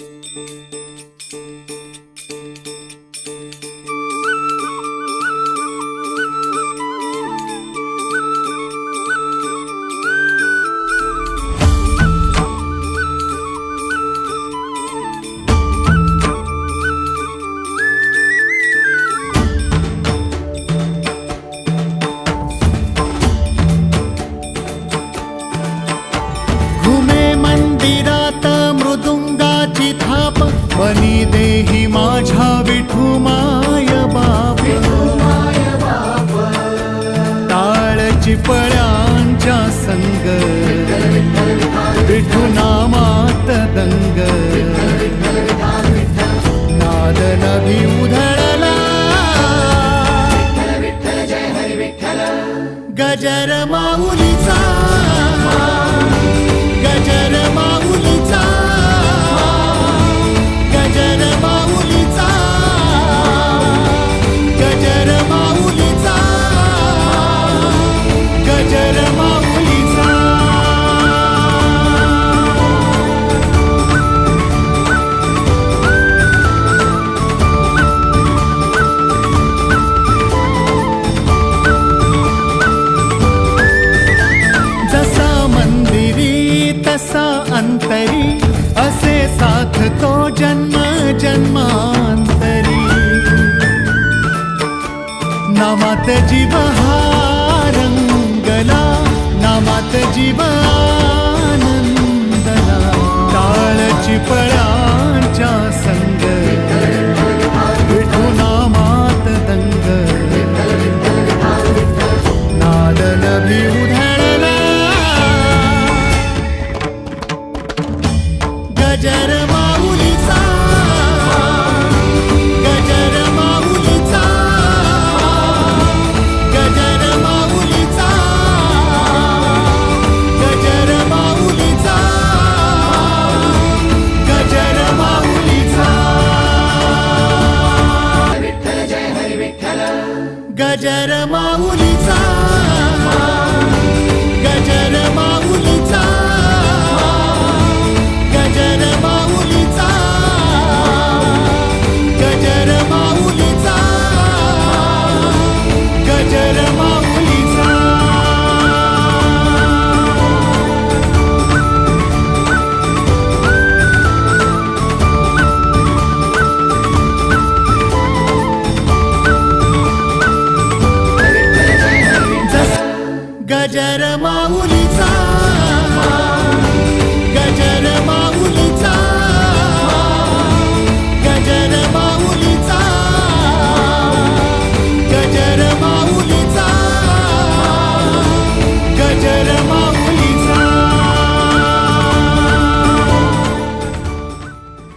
Música बनी देही माझ्या विठुमाय बाप. ताळची पळ्यांच्या संग. विठू नामात दंग. नाद नभी उधळला. गजरमा হাতে জীবন गजर माऊलीचा.